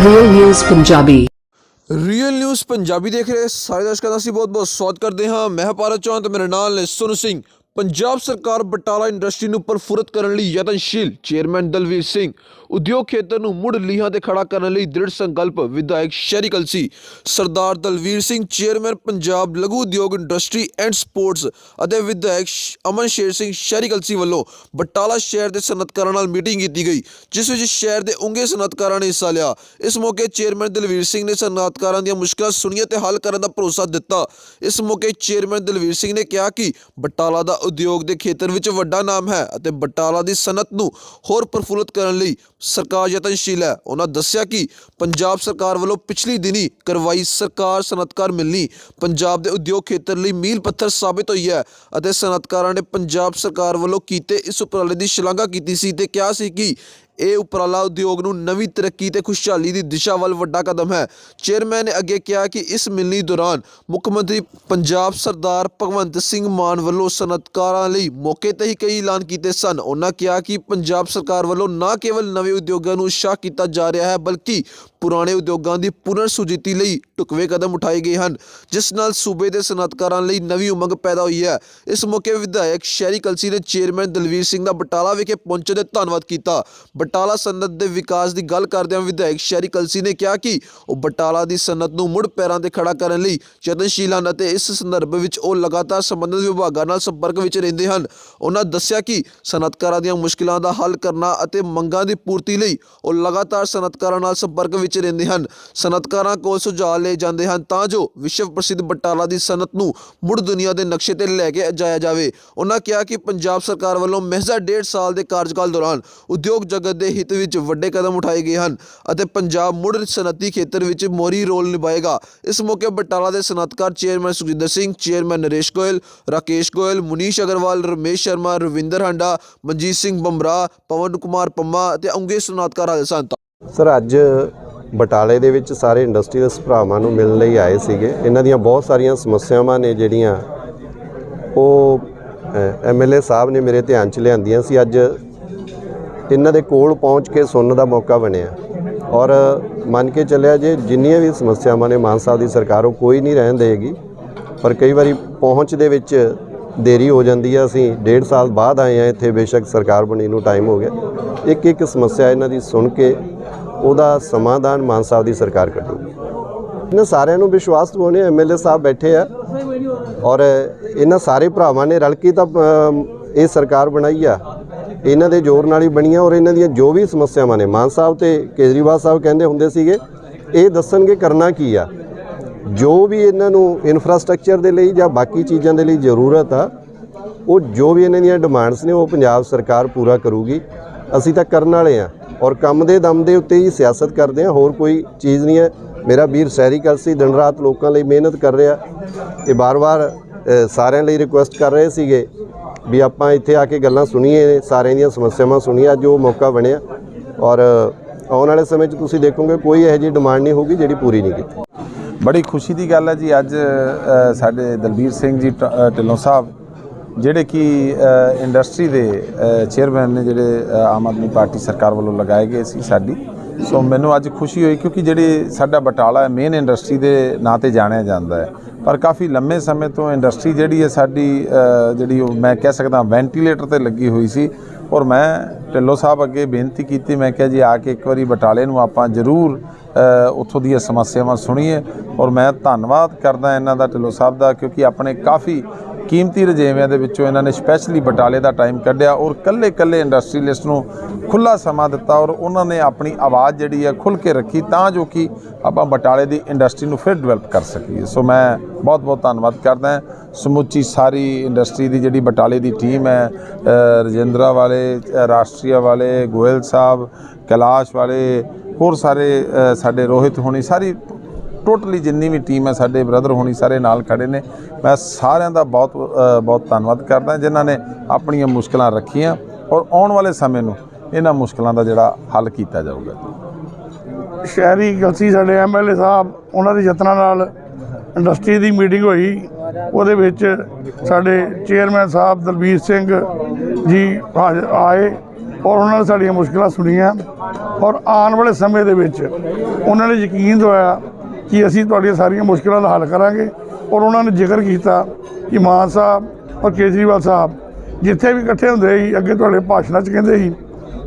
Real News Punjabi real news Punjabi ਦੇਖ ਰਹੇ ਸਾਰੇ ਦਰਸ਼ਕਾਂ ਦਾ ਅਸੀਂ ਬਹੁਤ-ਬਹੁਤ ਸਵਾਗਤ ਕਰਦੇ ਹਾਂ ਮੈਂ ਭਾਰਤ ਚੌਹਾਨ ਮੇਰੇ ਨਾਲ ਨੇ ਸੋਨੂ ਸਿੰਘ ਪੰਜਾਬ ਸਰਕਾਰ ਬਟਾਲਾ ਇੰਡਸਟਰੀ ਨੂੰ ਪਰਫੁਰਤ ਕਰਨ ਲਈ ਯਤਨਸ਼ੀਲ ਚੇਅਰਮੈਨ ਦਲਵੀਰ ਸਿੰਘ ਉਦਯੋਗ ਖੇਤਰ ਨੂੰ ਮੁੜ ਲੀਹਾਂ ਤੇ ਖੜਾ ਕਰਨ ਲਈ ਦ੍ਰਿੜ ਸੰਕਲਪ ਵਿਧਾਇਕ ਸ਼ਹਿਰੀ ਕਲਸੀ ਸਰਦਾਰ ਦਲਵੀਰ ਸਿੰਘ ਚੇਅਰਮੈਨ, ਪੰਜਾਬ ਲਘੂ ਉਦਯੋਗ ਇੰਡਸਟਰੀ ਐਂਡ ਸਪੋਰਟਸ ਅਤੇ ਵਿਧਾਇਕ ਅਮਨ ਸ਼ੇਰ ਸਿੰਘ ਸ਼ਹਿਰੀ ਕਲਸੀ ਵੱਲੋਂ ਬਟਾਲਾ ਸ਼ਹਿਰ ਦੇ ਸਨਅਤਕਾਰਾਂ ਨਾਲ ਮੀਟਿੰਗ ਕੀਤੀ ਗਈ, ਜਿਸ ਵਿੱਚ ਸ਼ਹਿਰ ਦੇ ਉੰਗੇ ਸਨਅਤਕਾਰਾਂ ਨੇ ਹਿੱਸਾ ਲਿਆ। ਇਸ ਮੌਕੇ ਚੇਅਰਮੈਨ ਦਲਵੀਰ ਸਿੰਘ ਨੇ ਸਨਅਤਕਾਰਾਂ ਦੀਆਂ ਮੁਸ਼ਕਲਾਂ ਸੁਣੀਆਂ ਤੇ ਹੱਲ ਕਰਨ ਦਾ ਭਰੋਸਾ ਦਿੱਤਾ। ਇਸ ਮੌਕੇ ਚੇਅਰਮੈਨ ਦਲਵੀਰ ਸਿੰਘ ਨੇ ਕਿਹਾ ਕਿ ਬਟਾਲਾ ਦਾ ਉਦਯੋਗ ਦੇ ਖੇਤਰ ਵਿੱਚ ਵੱਡਾ ਨਾਮ ਹੈ ਅਤੇ ਬਟਾਲਾ ਦੀ ਸਨਅਤ ਨੂੰ ਹੋਰ ਪ੍ਰਫੁੱਲਤ ਕਰਨ ਲਈ ਸਰਕਾਰ ਯਤਨਸ਼ੀਲ ਹੈ। ਉਹਨਾਂ ਦੱਸਿਆ ਕਿ ਪੰਜਾਬ ਸਰਕਾਰ ਵੱਲੋਂ ਪਿਛਲੀ ਦਿਨੀ ਕਰਵਾਈ ਸਰਕਾਰ ਸਨਅਤਕਾਰ ਮਿਲਣੀ ਪੰਜਾਬ ਦੇ ਉਦਯੋਗ ਖੇਤਰ ਲਈ ਮੀਲ ਪੱਥਰ ਸਾਬਿਤ ਹੋਈ ਹੈ ਅਤੇ ਸਨਅਤਕਾਰਾਂ ਨੇ ਪੰਜਾਬ ਸਰਕਾਰ ਵੱਲੋਂ ਕੀਤੇ ਇਸ ਉਪਰਾਲੇ ਦੀ ਸ਼ਲਾਘਾ ਕੀਤੀ ਸੀ ਤੇ ਕਿਹਾ ਸੀ ਕਿ ਇਹ ਉਪਰਾਲਾ ਉਦਯੋਗ ਨੂੰ ਨਵੀਂ ਤਰੱਕੀ ਤੇ ਖੁਸ਼ਹਾਲੀ ਦੀ ਦਿਸ਼ਾ ਵੱਲ ਵੱਡਾ ਕਦਮ ਹੈ। ਚੇਅਰਮੈਨ ਨੇ ਅੱਗੇ ਕਿਹਾ ਕਿ ਇਸ ਮਿਲਣੀ ਦੌਰਾਨ ਮੁੱਖ ਮੰਤਰੀ ਪੰਜਾਬ ਸਰਦਾਰ ਭਗਵੰਤ ਸਿੰਘ ਮਾਨ ਵੱਲੋਂ ਸਨਅਤਕਾਰਾਂ ਲਈ ਮੌਕੇ ਤੇ ਹੀ ਕਈ ਐਲਾਨ ਕੀਤੇ ਸਨ। ਉਹਨਾਂ ਕਿਹਾ ਕਿ ਪੰਜਾਬ ਸਰਕਾਰ ਵੱਲੋਂ ਨਾ ਕੇਵਲ ਨਵੇਂ ਉਦਯੋਗਾਂ ਨੂੰ ਉਤਸ਼ਾਹ ਕੀਤਾ ਜਾ ਰਿਹਾ ਹੈ, ਬਲਕਿ ਪੁਰਾਣੇ ਉਦਯੋਗਾਂ ਦੀ ਪੁਨਰ ਸੁਜੀਤੀ ਲਈ ਢੁਕਵੇਂ ਕਦਮ ਉਠਾਏ ਗਏ ਹਨ, ਜਿਸ ਨਾਲ ਸੂਬੇ ਦੇ ਸਨਅਤਕਾਰਾਂ ਲਈ ਨਵੀਂ ਉਮੰਗ ਪੈਦਾ ਹੋਈ ਹੈ। ਇਸ ਮੌਕੇ ਵਿਧਾਇਕ ਸ਼ਹਿਰੀ ਕਲਸੀ ਨੇ ਚੇਅਰਮੈਨ ਦਲਵੀਰ ਸਿੰਘ ਦਾ ਬਟਾਲਾ ਵਿਖੇ ਪਹੁੰਚਣ ਦੇ ਧੰਨਵਾਦ ਕੀਤਾ। ਬਟਾਲਾ ਸਨਅਤ ਦੇ ਵਿਕਾਸ ਦੀ ਗੱਲ ਕਰਦਿਆਂ ਵਿਧਾਇਕ ਸ਼ਹਿਰੀ ਕਲਸੀ ਨੇ ਕਿਹਾ ਕਿ ਉਹ ਬਟਾਲਾ ਦੀ ਸਨਅਤ ਨੂੰ ਮੁੜ ਪੈਰਾਂ ਤੇ ਖੜਾ ਕਰਨ ਲਈ ਯਤਨਸ਼ੀਲ ਹਨ ਅਤੇ ਇਸ ਸੰਦਰਭ ਵਿੱਚ ਉਹ ਲਗਾਤਾਰ ਸੰਬੰਧਿਤ ਵਿਭਾਗਾਂ ਨਾਲ ਸੰਪਰਕ ਵਿੱਚ ਰਹਿੰਦੇ ਹਨ। ਉਹਨਾਂ ਦੱਸਿਆ ਕਿ ਸਨਅਤਕਾਰਾਂ ਦੀਆਂ ਮੁਸ਼ਕਲਾਂ ਦਾ ਹੱਲ ਕਰਨਾ ਅਤੇ ਮੰਗਾਂ ਦੀ ਪੂਰਤੀ ਲਈ ਉਹ ਲਗਾਤਾਰ ਸਨਅਤਕਾਰਾਂ ਨਾਲ ਸੰਪਰਕ ਵਿੱਚ ਰਹਿੰਦੇ ਹਨ। ਸਨਅਤਕਾਰਾਂ ਕੋਲ ਸੁਝਾਅ ਲਏ ਜਾਂਦੇ ਹਨ ਤਾਂ ਜੋ ਵਿਸ਼ਵ ਪ੍ਰਸਿੱਧ ਬਟਾਲਾ ਦੀ ਸਨਅਤ ਨੂੰ ਮੁੜ ਦੁਨੀਆ ਦੇ ਨਕਸ਼ੇ ਤੇ ਲੈ ਕੇ ਜਾਇਆ ਜਾਵੇ। ਉਹਨਾਂ ਕਿਹਾ ਕਿ ਪੰਜਾਬ ਸਰਕਾਰ ਵੱਲੋਂ ਮਹਿਜ਼ਾ ਡੇਢ ਸਾਲ ਦੇ ਕਾਰਜਕਾਲ ਦੌਰਾਨ ਉਦਯੋਗ ਜਗਤ ਦੇ ਹਿੱਤ ਵਿੱਚ ਵੱਡੇ ਕਦਮ ਉਠਾਏ ਗਏ ਹਨ ਅਤੇ ਪੰਜਾਬ ਮੁੜ ਸਨਅਤੀ ਖੇਤਰ ਵਿੱਚ ਮੋਹਰੀ ਰੋਲ ਨਿਭਾਏਗਾ। ਇਸ ਮੌਕੇ ਬਟਾਲਾ ਦੇ ਸਨਅਤਕਾਰ ਚੇਅਰਮੈਨ ਸੁਖਜਿੰਦਰ ਸਿੰਘ, ਚੇਅਰਮੈਨ ਨਰੇਸ਼ ਗੋਇਲ, ਰਾਕੇਸ਼ ਗੋਇਲ, ਮੁਨੀਸ਼ ਅਗਰਵਾਲ, ਰਮੇਸ਼ ਸ਼ਰਮਾ, ਰਵਿੰਦਰ ਹੰਡਾ, ਮਨਜੀਤ ਸਿੰਘ ਬੰਬਰਾ, ਪਵਨ ਕੁਮਾਰ ਪੰਮਾ ਅਤੇ ਅੰਗੇ ਸਨਅਤਕਾਰ ਆਏ ਸਨ। ਸਰ, ਅੱਜ ਬਟਾਲੇ ਦੇ ਵਿੱਚ ਸਾਰੇ ਇੰਡਸਟਰੀਅਲਸ ਭਰਾਵਾਂ ਨੂੰ ਮਿਲਣ ਲਈ ਆਏ ਸੀਗੇ। ਇਹਨਾਂ ਦੀਆਂ ਬਹੁਤ ਸਾਰੀਆਂ ਸਮੱਸਿਆਵਾਂ ਨੇ ਜਿਹੜੀਆਂ ਉਹ ਐਮਐਲਏ ਸਾਹਿਬ ਨੇ ਮੇਰੇ ਧਿਆਨ 'ਚ ਲਿਆਂਦੀਆਂ ਸੀ। ਅੱਜ ਇਹਨਾਂ ਦੇ ਕੋਲ ਪਹੁੰਚ ਕੇ ਸੁਣਨ ਦਾ ਮੌਕਾ ਬਣਿਆ। ਔਰ ਮੰਨ ਕੇ ਚੱਲਿਆ ਜੇ ਜਿੰਨੀਆਂ ਵੀ ਸਮੱਸਿਆਵਾਂ ਨੇ ਮਾਨ ਸਾਹਿਬ ਦੀ ਸਰਕਾਰ, ਉਹ ਕੋਈ ਨਹੀਂ ਰਹਿਣ ਦੇਗੀ। ਪਰ ਕਈ ਵਾਰੀ ਪਹੁੰਚ ਦੇ ਵਿੱਚ ਦੇਰੀ ਹੋ ਜਾਂਦੀ ਹੈ ਅਸੀਂ ਡੇਢ ਸਾਲ ਬਾਅਦ ਆਏ ਆ ਇੱਥੇ, ਬੇਸ਼ੱਕ ਸਰਕਾਰ ਬਣੀ ਨੂੰ ਟਾਈਮ ਹੋ ਗਿਆ। ਇੱਕ ਇੱਕ ਸਮੱਸਿਆ ਇਹਨਾਂ ਦੀ ਸੁਣ ਕੇ ਉਹਦਾ ਸਮਾਧਾਨ ਮਾਨ ਸਾਹਿਬ ਦੀ ਸਰਕਾਰ ਕੱਢੂਗੀ। ਇਹਨਾਂ ਸਾਰਿਆਂ ਨੂੰ ਵਿਸ਼ਵਾਸ ਦਿਵਾਉਣੇ ਐਮਐਲਏ ਸਾਹਿਬ ਬੈਠੇ ਆ। ਔਰ ਇਹਨਾਂ ਸਾਰੇ ਭਰਾਵਾਂ ਨੇ ਰਲ ਕੇ ਤਾਂ ਇਹ ਸਰਕਾਰ ਬਣਾਈ ਆ। ਇਹਨਾਂ ਦੇ ਜ਼ੋਰ ਨਾਲ ਹੀ ਬਣੀਆਂ ਔਰ ਇਹਨਾਂ ਦੀਆਂ ਜੋ ਵੀ ਸਮੱਸਿਆਵਾਂ ਨੇ, ਮਾਨ ਸਾਹਿਬ ਤੇ ਕੇਜਰੀਵਾਲ ਸਾਹਿਬ ਕਹਿੰਦੇ ਹੁੰਦੇ ਸੀਗੇ, ਇਹ ਦੱਸਣਗੇ ਕਰਨਾ ਕੀ ਆ। ਜੋ ਵੀ ਇਹਨਾਂ ਨੂੰ ਇਨਫਰਾਸਟ੍ਰਕਚਰ ਦੇ ਲਈ ਜਾਂ ਬਾਕੀ ਚੀਜ਼ਾਂ ਦੇ ਲਈ ਜ਼ਰੂਰਤ ਆ, ਉਹ ਜੋ ਵੀ ਇਹਨਾਂ ਦੀਆਂ ਡਿਮਾਂਡਸ ਨੇ, ਉਹ ਪੰਜਾਬ ਸਰਕਾਰ ਪੂਰਾ ਕਰੂਗੀ। ਅਸੀਂ ਤਾਂ ਕਰਨ ਵਾਲੇ ਆ ਔਰ ਕੰਮ ਦੇ ਦਮ ਦੇ ਉੱਤੇ ਹੀ ਸਿਆਸਤ ਕਰਦੇ ਆ, ਹੋਰ ਕੋਈ ਚੀਜ਼ ਨਹੀਂ ਹੈ। ਮੇਰਾ ਵੀਰ ਸਹਿਰੀ ਕਲਸੀ ਦਿਨ ਰਾਤ ਲੋਕਾਂ ਲਈ ਮਿਹਨਤ ਕਰ ਰਿਹਾ, ਇਹ ਬਾਰ-ਬਾਰ ਸਾਰਿਆਂ ਲਈ ਰਿਕੁਐਸਟ ਕਰ ਰਹੇ ਸੀਗੇ। ਵੀ ਆਪਾਂ ਇੱਥੇ ਆ ਕੇ ਗੱਲਾਂ ਸੁਣੀਏ, ਸਾਰਿਆਂ ਦੀਆਂ ਸਮੱਸਿਆਵਾਂ ਸੁਣੀਏ, ਅੱਜ ਉਹ ਮੌਕਾ ਬਣਿਆ। ਔਰ ਆਉਣ ਵਾਲੇ ਸਮੇਂ 'ਚ ਤੁਸੀਂ ਦੇਖੋਗੇ ਕੋਈ ਇਹੋ ਜਿਹੀ ਡਿਮਾਂਡ ਨਹੀਂ ਹੋਊਗੀ ਜਿਹੜੀ ਪੂਰੀ ਨਹੀਂ ਕੀਤੀ। ਬੜੀ ਖੁਸ਼ੀ ਦੀ ਗੱਲ ਹੈ ਜੀ, ਅੱਜ ਸਾਡੇ ਦਲਬੀਰ ਸਿੰਘ ਜੀ ਟ- ਢਿੱਲੋਂ ਸਾਹਿਬ, ਜਿਹੜੇ ਕਿ ਇੰਡਸਟਰੀ ਦੇ ਚੇਅਰਮੈਨ ਨੇ ਜਿਹੜੇ ਆਮ ਆਦਮੀ ਪਾਰਟੀ ਸਰਕਾਰ ਵੱਲੋਂ ਲਗਾਏ ਗਏ ਸੀ ਸਾਡੀ। ਸੋ ਮੈਨੂੰ ਅੱਜ ਖੁਸ਼ੀ ਹੋਈ ਕਿਉਂਕਿ ਜਿਹੜੇ ਸਾਡਾ ਬਟਾਲਾ ਹੈ ਮੇਨ ਇੰਡਸਟਰੀ ਦੇ ਨਾਂ ਤੇ ਜਾਣਿਆ ਜਾਂਦਾ ਹੈ। ਪਰ ਕਾਫੀ ਲੰਮੇ ਸਮੇਂ ਤੋਂ ਇੰਡਸਟਰੀ ਜਿਹੜੀ ਹੈ ਸਾਡੀ ਜਿਹੜੀ ਉਹ ਮੈਂ ਕਹਿ ਸਕਦਾ ਵੈਂਟੀਲੇਟਰ ਤੇ ਲੱਗੀ ਹੋਈ ਸੀ ਔਰ ਮੈਂ ਢਿੱਲੋਂ ਸਾਹਿਬ ਅੱਗੇ ਬੇਨਤੀ ਕੀਤੀ, ਮੈਂ ਕਿਹਾ ਜੀ ਆ ਕੇ ਇੱਕ ਵਾਰੀ ਬਟਾਲੇ ਨੂੰ ਆਪਾਂ ਜ਼ਰੂਰ ਉੱਥੋਂ ਦੀਆਂ ਸਮੱਸਿਆਵਾਂ ਸੁਣੀਏ ਔਰ ਮੈਂ ਧੰਨਵਾਦ ਕਰਦਾ ਇਹਨਾਂ ਦਾ ਢਿੱਲੋਂ ਸਾਹਿਬ ਦਾ ਕਿਉਂਕਿ ਆਪਣੇ ਕਾਫੀ ਕੀਮਤੀ ਰਜੇਵਿਆਂ ਦੇ ਵਿੱਚੋਂ ਇਹਨਾਂ ਨੇ ਸਪੈਸ਼ਲੀ ਬਟਾਲੇ ਦਾ ਟਾਈਮ ਕੱਢਿਆ ਔਰ ਕੱਲੇ ਕੱਲੇ ਇੰਡਸਟਰੀਲਿਸਟ ਨੂੰ ਖੁੱਲਾ ਸਮਾਂ ਦਿੱਤਾ ਔਰ ਉਹਨਾਂ ਨੇ ਆਪਣੀ ਆਵਾਜ਼ ਜਿਹੜੀ ਹੈ ਖੁੱਲ ਕੇ ਰੱਖੀ ਤਾਂ ਜੋ ਕਿ ਆਪਾਂ ਬਟਾਲੇ ਦੀ ਇੰਡਸਟਰੀ ਨੂੰ ਫਿਰ ਡਿਵੈਲਪ ਕਰ ਸਕੀਏ। ਸੋ ਮੈਂ ਬਹੁਤ ਬਹੁਤ ਧੰਨਵਾਦ ਕਰਦਾ ਸਮੁੱਚੀ ਸਾਰੀ ਇੰਡਸਟਰੀ ਦੀ ਜਿਹੜੀ ਬਟਾਲੇ ਦੀ ਟੀਮ ਹੈ ਰਜਿੰਦਰਾ ਵਾਲੇ ਰਾਸ਼ਟਰੀਆ ਵਾਲੇ, ਗੋਇਲ ਸਾਹਿਬ, ਕੈਲਾਸ਼ ਵਾਲੇ, ਹੋਰ ਸਾਰੇ ਸਾਡੇ ਰੋਹਿਤ ਹੋਣੀ, ਸਾਰੀ ਟੋਟਲੀ ਜਿੰਨੀ ਵੀ ਟੀਮ ਹੈ, ਸਾਡੇ ਬ੍ਰਦਰ ਹੋਣੀ ਸਾਰੇ ਨਾਲ ਖੜੇ ਨੇ। ਮੈਂ ਸਾਰਿਆਂ ਦਾ ਬਹੁਤ ਬਹੁਤ ਧੰਨਵਾਦ ਕਰਦਾ, ਜਿਨ੍ਹਾਂ ਨੇ ਆਪਣੀਆਂ ਮੁਸ਼ਕਲਾਂ ਰੱਖੀਆਂ ਔਰ ਆਉਣ ਵਾਲੇ ਸਮੇਂ ਨੂੰ ਇਹਨਾਂ ਮੁਸ਼ਕਲਾਂ ਦਾ ਜਿਹੜਾ ਹੱਲ ਕੀਤਾ ਜਾਊਗਾ। ਸ਼ਹਿਰੀ ਗਲਸੀ ਸਾਡੇ ਐਮਐਲਏ ਸਾਹਿਬ, ਉਹਨਾਂ ਦੇ ਯਤਨਾਂ ਨਾਲ ਇੰਡਸਟਰੀ ਦੀ ਮੀਟਿੰਗ ਹੋਈ। ਉਹਦੇ ਵਿੱਚ ਸਾਡੇ ਚੇਅਰਮੈਨ ਸਾਹਿਬ ਦਲਬੀਰ ਸਿੰਘ ਜੀ ਆਏ ਔਰ ਉਹਨਾਂ ਨੇ ਸਾਡੀਆਂ ਮੁਸ਼ਕਲਾਂ ਸੁਣੀਆਂ। ਔਰ ਆਉਣ ਵਾਲੇ ਸਮੇਂ ਦੇ ਵਿੱਚ ਉਹਨਾਂ ਨੇ ਯਕੀਨ ਦਵਾਇਆ ਕਿ ਅਸੀਂ ਤੁਹਾਡੀਆਂ ਸਾਰੀਆਂ ਮੁਸ਼ਕਲਾਂ ਦਾ ਹੱਲ ਕਰਾਂਗੇ। ਔਰ ਉਹਨਾਂ ਨੇ ਜ਼ਿਕਰ ਕੀਤਾ ਕਿ ਮਾਨ ਸਾਹਿਬ ਔਰ ਕੇਜਰੀਵਾਲ ਸਾਹਿਬ ਜਿੱਥੇ ਵੀ ਇਕੱਠੇ ਹੁੰਦੇ ਸੀ, ਅੱਗੇ ਤੁਹਾਡੇ ਭਾਸ਼ਣਾਂ 'ਚ ਕਹਿੰਦੇ ਸੀ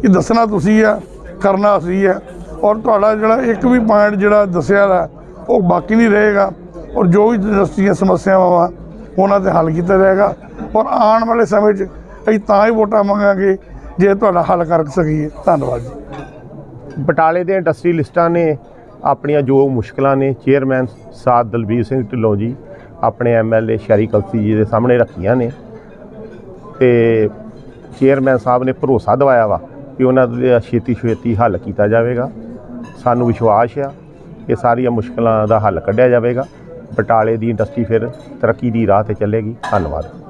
ਕਿ ਦੱਸਣਾ ਤੁਸੀਂ ਆ, ਕਰਨਾ ਅਸੀਂ ਆ। ਔਰ ਤੁਹਾਡਾ ਜਿਹੜਾ ਇੱਕ ਵੀ ਪੁਆਇੰਟ ਜਿਹੜਾ ਦੱਸਿਆ ਦਾ ਉਹ ਬਾਕੀ ਨਹੀਂ ਰਹੇਗਾ। ਔਰ ਜੋ ਵੀ ਇੰਡਸਟਰੀਆਂ ਸਮੱਸਿਆਵਾਂ ਵਾ, ਉਹਨਾਂ ਤੇ ਹੱਲ ਕੀਤਾ ਜਾਏਗਾ। ਔਰ ਆਉਣ ਵਾਲੇ ਸਮੇਂ 'ਚ ਅਸੀਂ ਤਾਂ ਹੀ ਵੋਟਾਂ ਮੰਗਾਂਗੇ ਜੇ ਤੁਹਾਡਾ ਹੱਲ ਕਰ ਸਕੀਏ। ਧੰਨਵਾਦ ਜੀ। ਬਟਾਲੇ ਦੇ ਇੰਡਸਟਰੀ ਲਿਸਟਾਂ ਨੇ ਆਪਣੀਆਂ ਜੋ ਮੁਸ਼ਕਲਾਂ ਨੇ ਚੇਅਰਮੈਨ ਸਾਧ ਦਲਬੀਰ ਸਿੰਘ ਢਿੱਲੋਂ ਜੀ, ਆਪਣੇ ਐਮਐਲਏ ਸ਼ਰੀ ਕਲਸੀ ਜੀ ਦੇ ਸਾਹਮਣੇ ਰੱਖੀਆਂ ਨੇ। ਤੇ ਚੇਅਰਮੈਨ ਸਾਹਿਬ ਨੇ ਭਰੋਸਾ ਦਿਵਾਇਆ ਵਾ ਕਿ ਉਹਨਾਂ ਦਾ ਛੇਤੀ ਛੇਤੀ ਹੱਲ ਕੀਤਾ ਜਾਵੇਗਾ। ਸਾਨੂੰ ਵਿਸ਼ਵਾਸ ਆ ਕਿ ਸਾਰੀਆਂ ਮੁਸ਼ਕਲਾਂ ਦਾ ਹੱਲ ਕੱਢਿਆ ਜਾਵੇਗਾ। ਬਟਾਲੇ ਦੀ ਇੰਡਸਟਰੀ ਫਿਰ ਤਰੱਕੀ ਦੀ ਰਾਹ ਤੇ ਚੱਲੇਗੀ। ਧੰਨਵਾਦ।